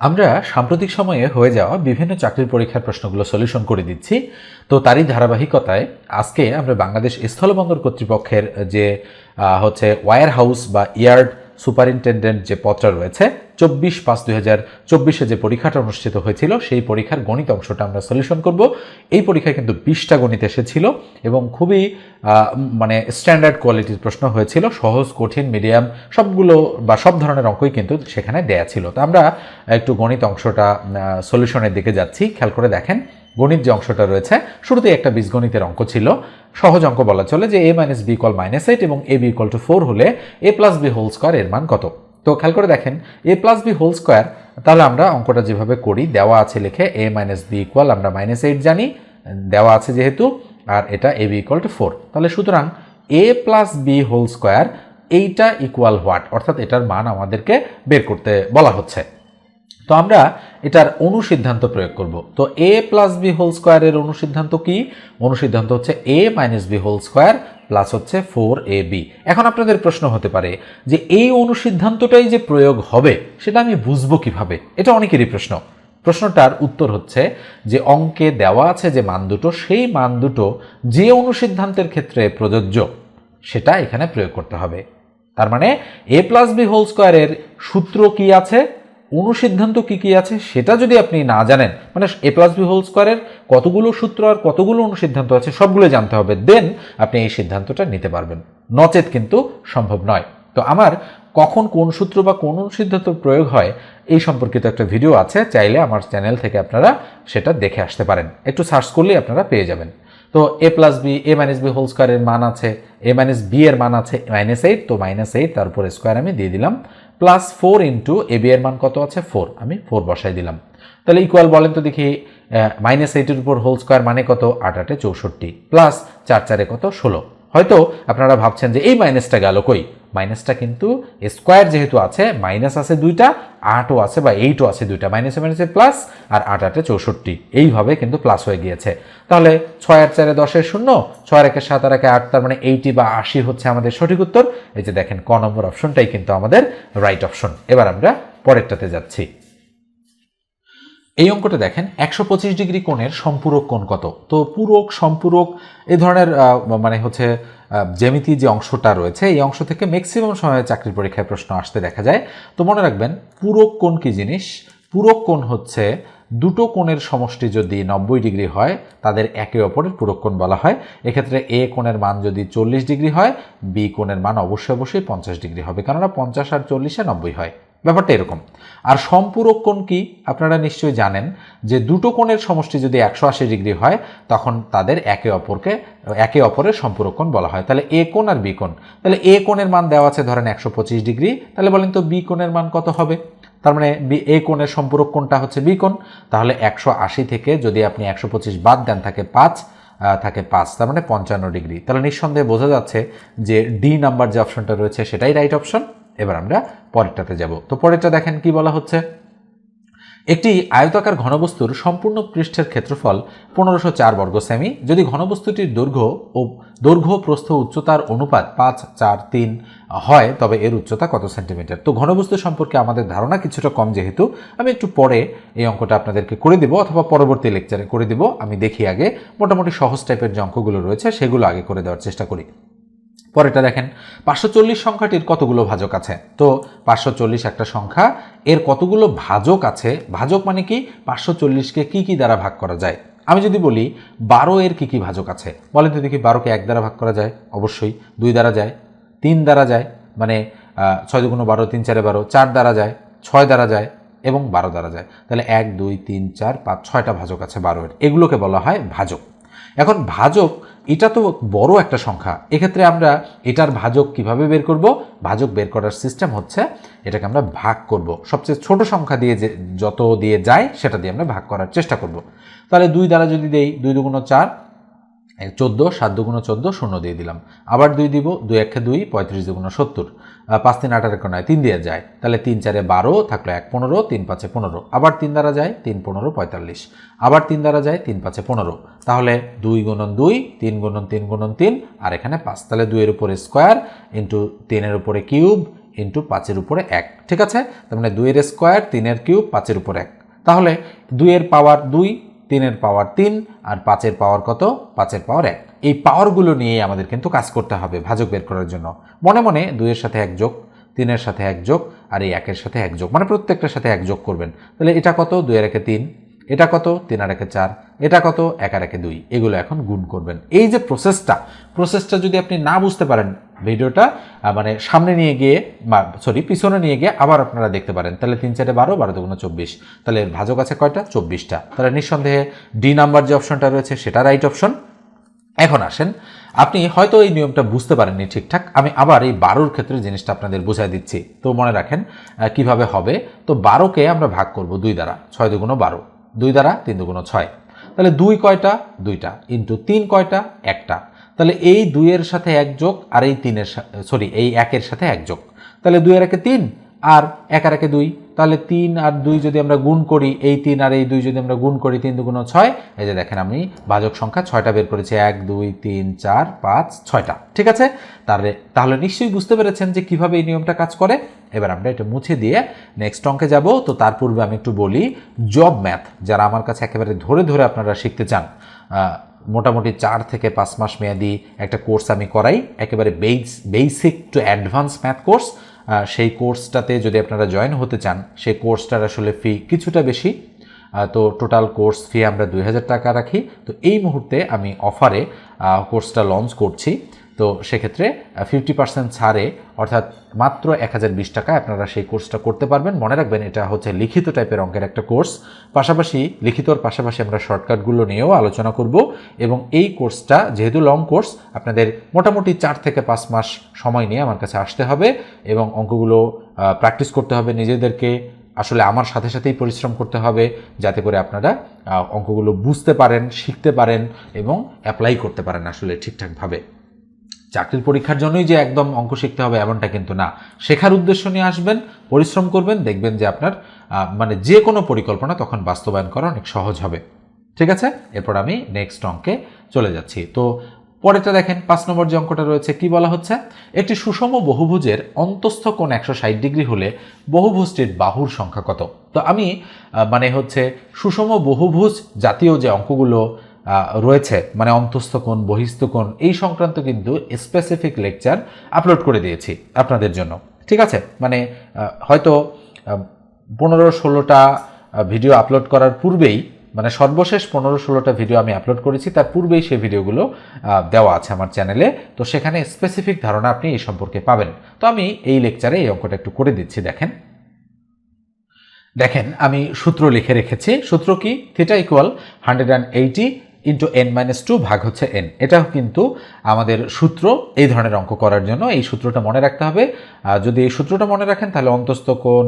আমরা সাম্প্রতিক সময়ে হয়ে যাওয়া বিভিন্ন চাকরির পরীক্ষার প্রশ্নগুলো সলিউশন করে দিচ্ছি। তো তারই ধারাবাহিকতায় আজকে আমরা বাংলাদেশ স্থলবন্দর কর্তৃপক্ষের যে হচ্ছে ওয়ার হাউস বা ইয়ার্ড সুপারিনটেন্ডেন্ট যে পদটা রয়েছে, চব্বিশ পাঁচ দুই হাজার চব্বিশে যে পরীক্ষাটা অনুষ্ঠিত হয়েছিল, সেই পরীক্ষার গণিত অংশটা আমরা সলিউশন করব। এই পরীক্ষায় কিন্তু বিশটা গণিত এসেছিল এবং খুবই মানে স্ট্যান্ডার্ড কোয়ালিটির প্রশ্ন হয়েছিল, সহজ, কঠিন মিডিয়াম সবগুলো বা সব ধরনের অঙ্কই কিন্তু সেখানে দেয়া ছিল। তো আমরা একটু গণিত অংশটা সলিউশনের দিকে যাচ্ছি। খেয়াল করে দেখেন গণিত যে অংশটা রয়েছে, শুরুতেই একটা বীজগণিতের অঙ্ক ছিল। সহজ অঙ্ক বলা চলে যে A minus B equal minus eight এবং A B equal to four হলে A plus B whole square এর মান কত? তো খেয়াল করে দেখেন A plus B whole square তাহলে আমরা অঙ্কটা যেভাবে করি, দেওয়া আছে লিখে এ মাইনাস বি ইকুয়াল আমরা মাইনাস এইট জানি, দেওয়া আছে যেহেতু, আর এটা A B equal to four তাহলে সুতরাং A plus B whole square এইটা ইকুয়াল হোয়াট অর্থাৎ এটার মান আমাদেরকে বের করতে বলা হচ্ছে। তো আমরা এটার অনুসিদ্ধান্ত প্রয়োগ করব। তো এ প্লাস বি হোল স্কোয়ারের অনুসিদ্ধান্ত কি? অনুসিদ্ধান্ত হচ্ছে A minus B whole square plus হচ্ছে ফোর এ বি এখন আপনাদের প্রশ্ন হতে পারে যে এই অনুসিদ্ধান্তটাই যে প্রয়োগ হবে, সেটা আমি বুঝব কীভাবে? এটা অনেকেরই প্রশ্ন। প্রশ্নটার উত্তর হচ্ছে যে অঙ্কে দেওয়া আছে যে মান দুটো, সেই মান দুটো যে অনুসিদ্ধান্তের ক্ষেত্রে প্রযোজ্য, সেটা এখানে প্রয়োগ করতে হবে। তার মানে এ প্লাস বি হোল স্কোয়ারের সূত্র কি আছে? অনুসিদ্ধান্ত কি কি আছে সেটা যদি আপনি না জানেন মানে এ প্লাস বি হোল স্কোয়ারের কতগুলো সূত্র আর কতগুলো অনুসিদ্ধান্ত আছে সবগুলো জানতে হবে দেন আপনি এই সিদ্ধান্তটা নিতে পারবেন। নচেত কিন্তু সম্ভব নয়। তো আমার কখন কোন সূত্র বা কোন অনুসিদ্ধান্ত প্রয়োগ হয় এই সম্পর্কিত একটা ভিডিও আছে, চাইলে আমার চ্যানেল থেকে আপনারা সেটা দেখে আসতে পারেন। একটু সার্চ করলেই আপনারা পেয়ে যাবেন। তো A plus B A minus B whole স্কোয়ারের মান আছে এ মাইনাস বি এর মান আছে মাইনাস এইট তো মাইনাস এইট তারপর স্কোয়ার আমি দিয়ে দিলাম। Plus four into A B এর মান কত আছে? ফোর আমি ফোর বসাই দিলাম। তাহলে ইকুয়াল বলেন তো দেখি মাইনাস এইটের উপর হোল স্কোয়ার মানে কত? আট আটে চৌষট্টি। প্লাস চার চারে কত? ষোলো। হয়তো আপনারা ভাবছেন যে এই মাইনাসটা গেল কই? মাইনাসটা কিন্তু স্কোয়ার যেহেতু আছে মাইনাস আছে দুইটা, আটও আছে বা এইটও আছে দুইটা মাইনাসে মাইনাসে প্লাস আর আট আটে চৌষট্টি। এইভাবে কিন্তু প্লাস হয়ে গিয়েছে। তাহলে ছয় আর চারে দশের শূন্য, ছয় একে সাত আর একে আট, তার মানে এইটি বা আশি হচ্ছে আমাদের সঠিক উত্তর। এই যে দেখেন, ক নম্বর অপশনটাই কিন্তু আমাদের রাইট অপশন এবার আমরা পরেরটাতে যাচ্ছি। এই অঙ্কটা দেখেন, একশো পঁচিশ ডিগ্রি কোণের সম্পূরক কোণ কত? তো পূরক, সম্পূরক এই ধরনের মানে হচ্ছে জ্যামিতি যে অংশটা রয়েছে, এই অংশ থেকে ম্যাক্সিমাম সময়ে চাকরির পরীক্ষায় প্রশ্ন আসতে দেখা যায়। তো মনে রাখবেন, পূরক কোণ কি জিনিস? পূরক কোণ হচ্ছে দুটো কোণের সমষ্টি যদি নব্বই ডিগ্রি হয়, তাদের একে অপরের পূরক কোণ বলা হয়। এক্ষেত্রে এ কোণের মান যদি চল্লিশ ডিগ্রি হয়, বি কোণের মান অবশ্যই অবশ্যই পঞ্চাশ ডিগ্রি হবে, কেননা পঞ্চাশ আর চল্লিশে নব্বই হয়। ব্যাপারটা এরকম। আর সম্পূরক কোণ কি? আপনারা নিশ্চয়ই জানেন যে দুটো কোণের সমষ্টি যদি একশো আশি ডিগ্রি হয়, তখন তাদের একে অপরকে, একে অপরের সম্পূরক কোণ বলা হয়। তাহলে এ কোণ আর বি কোণ। তাহলে এ কোণের মান দেওয়া আছে ধরেন একশো পঁচিশ ডিগ্রি। তাহলে বলেন তো বি কোণের মান কত হবে? তার মানে বি, এ কোণের সম্পূরক কোণটা হচ্ছে বি কোণ। তাহলে একশো আশি থেকে যদি আপনি একশো পঁচিশ বাদ দেন, থাকে পাঁচ থাকে পাঁচ, তার মানে পঞ্চান্ন ডিগ্রি। তাহলে নিঃসন্দেহে বোঝা যাচ্ছে যে ডি নাম্বার যে অপশনটা রয়েছে, সেটাই রাইট অপশন। এবার আমরা পরেরটাতে যাব। তো পরেরটা দেখেন কি বলা হচ্ছে? একটি আয়তাকার ঘনবস্তুর সম্পূর্ণ পৃষ্ঠের ক্ষেত্রফল পনেরোশো চার বর্গ সেমি। যদি ঘনবস্তুটির দৈর্ঘ্য ও দৈর্ঘ্য প্রস্থ উচ্চতার অনুপাত পাঁচ, চার, তিন হয়, তবে এর উচ্চতা কত সেন্টিমিটার? তো ঘনবস্তু সম্পর্কে আমাদের ধারণা কিছুটা কম যেহেতু, আমি একটু পরে এই অঙ্কটা আপনাদেরকে করে দেবো অথবা পরবর্তী লেকচারে করে দেবো। আমি দেখি আগে। মোটামুটি সহজ টাইপের যে অঙ্কগুলো রয়েছে, সেগুলো আগে করে দেওয়ার চেষ্টা করি। পরেরটা দেখেন, পাঁচশো চল্লিশ সংখ্যাটির কতগুলো ভাজক আছে? তো পাঁচশো চল্লিশ একটা সংখ্যা, এর কতগুলো ভাজক আছে? ভাজক মানে কি? পাঁচশো চল্লিশকে কী কী দ্বারা ভাগ করা যায়? আমি যদি বলি, বারো এর কী কী ভাজক আছে? বলেন তো দেখি বারোকে এক দ্বারা ভাগ করা যায়? অবশ্যই, দুই দ্বারা যায়, তিন দ্বারা যায় মানে ছয় দুগুণ বারো, তিন চারে বারো, চার দ্বারা যায়, ছয় দ্বারা যায় এবং বারো দ্বারা যায়। তাহলে এক, দুই, তিন, চার, পাঁচ, ছয়টা ভাজক আছে বারো এর। এগুলোকে বলা হয় ভাজক। এখন ভাজক এটা তো বড় একটা সংখ্যা। এক্ষেত্রে আমরা এটার ভাজক কীভাবে বের করব? ভাজক বের করার সিস্টেম হচ্ছে এটাকে আমরা ভাগ করব। সবচেয়ে ছোট সংখ্যা দিয়ে যে যত দিয়ে যায়, সেটা দিয়ে আমরা ভাগ করার চেষ্টা করব। তাহলে দুই দ্বারা যদি দেই, দুই দুগুণ চার চোদ্দ, সাত দুগুণ চোদ্দ, শূন্য দিয়ে দিলাম। আবার দুই দিব, দুই একে দুই, পঁয়ত্রিশ দুগুণ সত্তর। পাঁচ তিন এক নয় তিন দিয়ে যায়। তাহলে তিন চারে বারো থাকল এক পনেরো, তিন পাঁচে পনেরো। আবার তিন দ্বারা যায়, তিন পনেরো পঁয়তাল্লিশ। আবার তিন দ্বারা যায়, তিন পাঁচে পনেরো। তাহলে দুই গুণন দুই, তিন গুণন তিন গুণন তিন, আর এখানে পাঁচ। তাহলে দুইয়ের উপরে স্কোয়ার ইন্টু তিনের উপরে কিউব ইন্টু পাঁচের উপরে এক। ঠিক আছে? তার মানে দুইয়ের স্কোয়ার, তিনের কিউব, পাঁচের উপর এক। তাহলে দুইয়ের পাওয়ার দুই তিনের পাওয়ার তিন আর পাঁচের পাওয়ার কত? পাঁচের পাওয়ার এক। এই পাওয়ারগুলো নিয়ে আমাদের কিন্তু কাজ করতে হবে ভাজক বের করার জন্য। মনে মনে দুইয়ের সাথে এক যোগ, তিনের সাথে এক যোগ আর এই একের সাথে এক যোগ মানে প্রত্যেকটার সাথে এক যোগ করবেন। তাহলে এটা কত? দুইয়ের একে তিন। এটা কত? তিন আর একে চার। এটা কত? এক আর একে দুই। এগুলো এখন গুণ করবেন। এই যে প্রসেসটা প্রসেসটা যদি আপনি না বুঝতে পারেন ভিডিওটা মানে সামনে নিয়ে গিয়ে বা সরি পিছনে নিয়ে গিয়ে আবার আপনারা দেখতে পারেন। তাহলে তিন চারে বারো বারো দুগুণ চব্বিশ। তাহলে ভাজক আছে কয়টা? চব্বিশটা। তাহলে নিঃসন্দেহে ডি নাম্বার যে অপশনটা রয়েছে, সেটা রাইট অপশন এখন আসেন, আপনি হয়তো এই নিয়মটা বুঝতে পারেননি ঠিকঠাক। আমি আবার এই বারোর ক্ষেত্রে জিনিসটা আপনাদের বুঝাই দিচ্ছি। তো মনে রাখেন কীভাবে হবে? তো বারোকে আমরা ভাগ করব দুই দ্বারা। ছয় দুগুণ বারো। দুই দ্বারা তিন দুগুণ ছয়। তাহলে দুই কয়টা? দুইটা। ইন্টু তিন কয়টা? একটা। তাহলে এই দুইয়ের সাথে এক যোগ আর এই তিনের সরি এই একের সাথে এক যোগ। তাহলে দুইয়ের একে তিন আর এক আর একে দুই। তাহলে তিন আর দুই যদি আমরা গুণ করি, এই তিন আর এই দুই যদি আমরা গুণ করি, তিন দুগুণ ছয়। এই যে দেখেন আমি ভাজক সংখ্যা ছয়টা বের করেছি। এক, দুই, তিন, চার, পাঁচ, ছয়টা। ঠিক আছে? তাহলে তাহলে নিশ্চয়ই বুঝতে পেরেছেন যে কীভাবে এই নিয়মটা কাজ করে। এবার আমরা এটা মুছে দিয়ে নেক্সট অঙ্কে যাব। তো তার পূর্বে আমি একটু বলি জব ম্যাথ যারা আমার কাছে একেবারে ধরে ধরে আপনারা শিখতে চান মোটামুটি চার থেকে পাঁচ মাস মেয়াদি একটা কোর্স আমি করাই, একেবারে base basic to advance math course সেই কোর্সটাতে যদি আপনারা জয়েন হতে চান, সেই কোর্সটার আসলে ফি কিছুটা বেশি। তো টোটাল কোর্স ফি আমরা দুই হাজার টাকা রাখি। তো এই মুহূর্তে আমি অফারে কোর্সটা লঞ্চ করছি। তো সেক্ষেত্রে ফিফটি পার্সেন্ট ছাড়ে, অর্থাৎ মাত্র এক হাজার বিশ টাকায় আপনারা সেই কোর্সটা করতে পারবেন। মনে রাখবেন, এটা হচ্ছে লিখিত টাইপের অঙ্কের একটা কোর্স পাশাপাশি লিখিতর পাশাপাশি আমরা শর্টকাটগুলো নিয়েও আলোচনা করব এবং এই কোর্সটা যেহেতু লং কোর্স আপনাদের মোটামুটি চার থেকে পাঁচ মাস সময় নিয়ে আমার কাছে আসতে হবে এবং অঙ্কগুলো প্র্যাকটিস করতে হবে নিজেদেরকে। আসলে আমার সাথে সাথেই পরিশ্রম করতে হবে যাতে করে আপনারা অঙ্কগুলো বুঝতে পারেন, শিখতে পারেন এবং অ্যাপ্লাই করতে পারেন আসলে ঠিকঠাকভাবে। চাকরির পরীক্ষার জন্যই যে একদম অঙ্ক শিখতে হবে এমনটা কিন্তু না। শেখার উদ্দেশ্য নিয়ে আসবেন, পরিশ্রম করবেন, দেখবেন যে আপনার মানে যে কোনো পরিকল্পনা তখন বাস্তবায়ন করা অনেক সহজ হবে। ঠিক আছে? এরপর আমি নেক্সট অঙ্কে চলে যাচ্ছি। তো পরেরটা দেখেন, পাঁচ নম্বর যে অঙ্কটা রয়েছে, কি বলা হচ্ছে? একটি সুষম বহুভুজের অন্তস্থ কোণ একশো ষাট ডিগ্রি হলে বহুভুজটির বাহুর সংখ্যা কত? তো আমি মানে হচ্ছে সুষম বহুভুজ জাতীয় যে অঙ্কগুলো রয়েছে মানে অন্তস্থ কোণ, বহিস্থ কোণ, এই সংক্রান্ত কিন্তু স্পেসিফিক লেকচার আপলোড করে দিয়েছি আপনাদের জন্য। ঠিক আছে? মানে হয়তো পনেরো ষোলোটা ভিডিও আপলোড করার পূর্বেই মানে সর্বশেষ পনেরো ষোলোটা ভিডিও আমি আপলোড করেছি, তার পূর্বেই সেই ভিডিওগুলো দেওয়া আছে আমার চ্যানেলে তো সেখানে স্পেসিফিক ধারণা আপনি এই সম্পর্কে পাবেন। তো আমি এই লেকচারে এই অঙ্কটা একটু করে দিচ্ছি, দেখেন। দেখেন, আমি সূত্র লিখে রেখেছি। সূত্র কি? Theta equal hundred and eighty into N minus two ভাগ হচ্ছে এন এটাও কিন্তু আমাদের সূত্র এই ধরনের অঙ্ক করার জন্য। এই সূত্রটা মনে রাখতে হবে। যদি এই সূত্রটা মনে রাখেন, তাহলে অন্তস্থ কোণ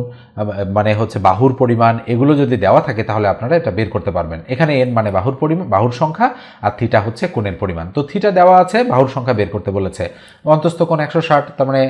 মানে হচ্ছে বাহুর পরিমাণ, এগুলো যদি দেওয়া থাকে, তাহলে আপনারা এটা বের করতে পারবেন। এখানে এন মানে বাহুর পরিমাণ, বাহুর সংখ্যা, আর থিটা হচ্ছে কোণের পরিমাণ। তো থিটা দেওয়া আছে, বাহুর সংখ্যা বের করতে বলেছে। অন্তস্থ কোণ একশো ষাট, তার মানে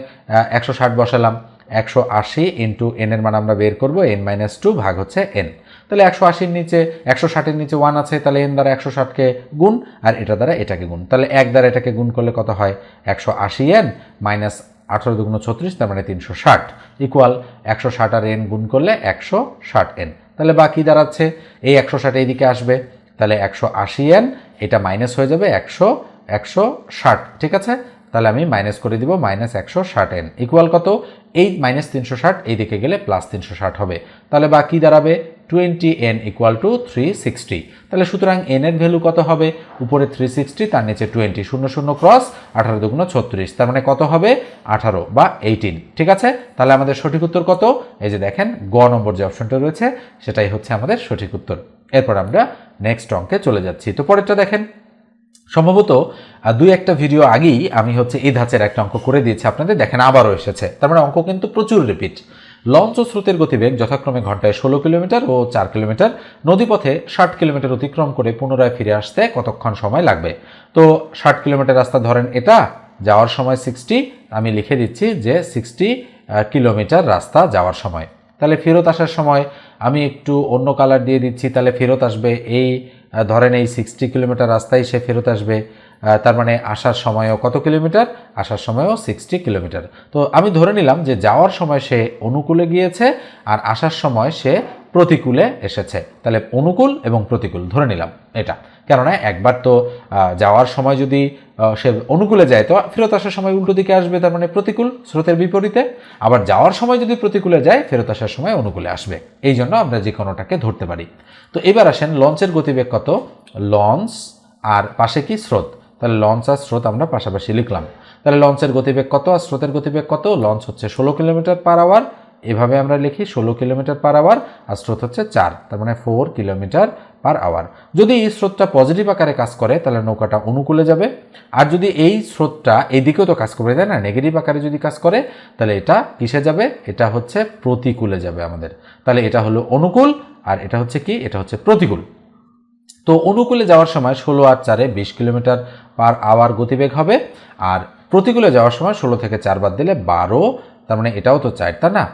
একশো ষাট বসালাম। একশো আশি ইন্টু এনের মান আমরা বের করব এন মাইনাস টু ভাগ হচ্ছে এন তাহলে একশো আশির নিচে, একশো ষাটের নিচে ওয়ান আছে, তাহলে এন দ্বারা একশো ষাটকে গুণ, আর এটা দ্বারা এটাকে গুণ। তাহলে এক দ্বারা এটাকে গুণ করলে কত হয়? একশো আশি এন মাইনাস আঠারো দুগুণ ছত্রিশ, তার মানে তিনশো ষাট। ইকুয়াল একশো ষাট আর এন গুণ করলে একশো ষাট এন তাহলে বাকি দাঁড়াচ্ছে, এই একশো ষাট এইদিকে আসবে। তাহলে একশো আশি এন এটা মাইনাস হয়ে যাবে একশো একশো ষাট। ঠিক আছে? তাহলে আমি মাইনাস করে দিব মাইনাস একশো ষাট এন ইকুয়াল কত? এই মাইনাস তিনশো ষাট এই দিকে গেলে প্লাস তিনশো ষাট হবে। তাহলে বাকি দাঁড়াবে twenty N equal to three sixty তাহলে সুতরাং এন এর ভ্যালু কত হবে? উপরে থ্রি সিক্সটি তার নিচে টোয়েন্টি শূন্য শূন্য ক্রস আঠারো দুগুণ ছত্রিশ। তার মানে কত হবে? আঠারো বা এইটিন ঠিক আছে? তাহলে আমাদের সঠিক উত্তর কত? এই যে দেখেন, গ নম্বর যে অপশনটা রয়েছে, সেটাই হচ্ছে আমাদের সঠিক উত্তর। এরপর আমরা নেক্সট অঙ্কে চলে যাচ্ছি। তো পরেরটা দেখেন। সম্ভবত দুই একটা ভিডিও আগেই আমি হচ্ছে এই ধাঁচের একটা অঙ্ক করে দিয়েছি। আপনাদের দেখেন আবারও এসেছে। তার মানে অঙ্ক কিন্তু প্রচুর রিপিট লঞ্চ ও স্রোতের গতিবেগ যথাক্রমে ঘন্টায় ষোলো কিলোমিটার ও চার কিলোমিটার। নদীপথে ষাট কিলোমিটার অতিক্রম করে পুনরায় ফিরে আসতে কতক্ষণ সময় লাগবে? তো ষাট কিলোমিটার রাস্তা ধরেন এটা, যাওয়ার সময় সিক্সটি আমি লিখে দিচ্ছি যে সিক্সটি কিলোমিটার রাস্তা যাওয়ার সময়। তাহলে ফেরত আসার সময় আমি একটু অন্য কালার দিয়ে দিচ্ছি, তাহলে ফেরত আসবে এই ধরেন এই সিক্সটি কিলোমিটার রাস্তায় সে ফেরত আসবে। তার মানে আসার সময়ও কত কিলোমিটার? আসার সময়ও সিক্সটি কিলোমিটার। তো আমি ধরে নিলাম যে যাওয়ার সময় সে অনুকূলে গিয়েছে আর আসার সময় সে প্রতিকূলে এসেছে। তাহলে অনুকূল এবং প্রতিকূল, ধরে নিলাম এটা। কেননা একবার তো যাওয়ার সময় যদি সে অনুকূলে যায় তো ফেরত আসার সময় উল্টো দিকে আসবে, তার মানে প্রতিকূল স্রোতের বিপরীতে। আবার যাওয়ার সময় যদি প্রতিকূলে যায়, ফেরত আসার সময় অনুকূলে আসবে। এই জন্য আমরা যে কোনোটাকে ধরতে পারি। তো এবার আসেন লঞ্চের গতিবেগ কত? লঞ্চ আর পাশে কি স্রোত? তাহলে লঞ্চ আর স্রোত আমরা পাশাপাশি লিখলাম। তাহলে লঞ্চের গতিবেগ কত আর স্রোতের গতিবেগ কত? লঞ্চ হচ্ছে ষোলো কিলোমিটার পার আওয়ার এভাবে আমরা লিখি ষোলো কিলোমিটার পার আওয়ার আর স্রোত হচ্ছে চার, তার মানে ফোর কিলোমিটার পার আওয়ার যদি এই স্রোতটা পজিটিভ আকারে কাজ করে, তাহলে নৌকাটা অনুকূলে যাবে। আর যদি এই স্রোতটা এইদিকেও তো কাজ করবে তাই না? নেগেটিভ আকারে যদি কাজ করে, তাহলে এটা কিসে যাবে? এটা হচ্ছে প্রতিকূলে যাবে আমাদের। তাহলে এটা হলো অনুকূল, আর এটা হচ্ছে কি? এটা হচ্ছে প্রতিকূল। তো অনুকূলে যাওয়ার সময় ষোলো আর চারে বিশ কিলোমিটার পার আওয়ার গতিবেগ হবে। আর প্রতিকূলে যাওয়ার সময় ষোলো থেকে চার বাদ দিলে বারো, তার মানে এটাও তো চার তা না?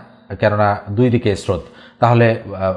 কেননা দুই দিকে স্রোত। তাহলে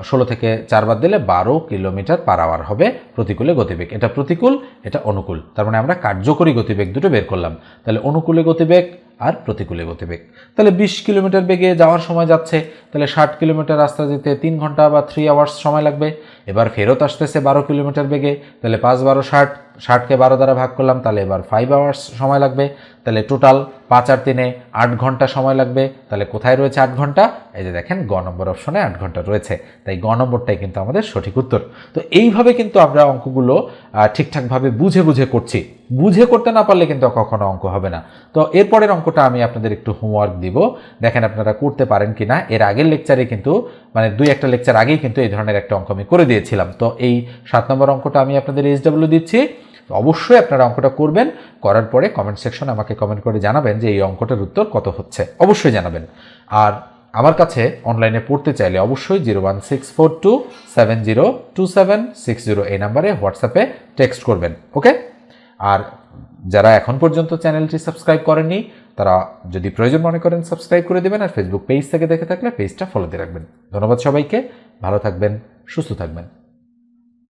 ষোলো থেকে চার বাদ দিলে বারো কিলোমিটার পার আওয়ার হবে প্রতিকূলে গতিবেগ। এটা প্রতিকূল, এটা অনুকূল। তার মানে আমরা কার্যকরী গতিবেগ দুটো বের করলাম। তাহলে অনুকূলে গতিবেগ আর প্রতিকূলে গতিবেগ তাহলে বিশ কিলোমিটার বেগে যাওয়ার সময় যাচ্ছে, তাহলে ষাট কিলোমিটার রাস্তা যেতে তিন ঘণ্টা বা থ্রি আওয়ার্স সময় লাগবে। এবার ফেরত আসতেছে বারো কিলোমিটার বেগে, তাহলে পাঁচ বারো ষাট ষাটকে বারো দ্বারা ভাগ করলাম, তাহলে এবার ফাইভ আওয়ার্স সময় লাগবে। তাহলে টোটাল পাঁচ আর তিনে আট ঘণ্টা সময় লাগবে। তাহলে কোথায় রয়েছে আট ঘণ্টা? এই যে দেখেন, গ নম্বর অপশনে আট ঘণ্টা রয়েছে। তাই গ নম্বরটাই কিন্তু আমাদের সঠিক উত্তর। তো এইভাবে কিন্তু আমরা অঙ্কগুলো ঠিকঠাকভাবে বুঝে বুঝে করছি। বুঝে করতে না পারলে কিন্তু কখনো অঙ্ক হবে না। তো এরপরের অঙ্কটা আমি আপনাদের একটু হোমওয়ার্ক দিব। দেখেন আপনারা করতে পারেন কি না এর আগের লেকচারে কিন্তু মানে দুই একটা লেকচার আগেই কিন্তু এই ধরনের একটা অঙ্ক আমি করে দিয়েছিলাম। তো এই সাত নম্বর অঙ্কটা আমি আপনাদের এইচডাব্লিউ দিচ্ছি। অবশ্যই আপনারা অঙ্কটা করবেন, করার পরে কমেন্ট সেকশনে আমাকে কমেন্ট করে জানাবেন যে এই অঙ্কটার উত্তর কত হচ্ছে। অবশ্যই জানাবেন। আর আমার কাছে অনলাইনে পড়তে চাইলে অবশ্যই zero one six four two seven zero two seven six zero এই নাম্বারে হোয়াটসঅ্যাপে টেক্সট করবেন ওকে আর যারা এখন পর্যন্ত চ্যানেলটি সাবস্ক্রাইব করেননি, তারা যদি প্রয়োজন মনে করেন সাবস্ক্রাইব করে দেবেন আর ফেসবুক পেজ থেকে দেখে থাকলে পেজটা ফলো দিয়ে রাখবেন। ধন্যবাদ সবাইকে, ভালো থাকবেন, সুস্থ থাকবেন।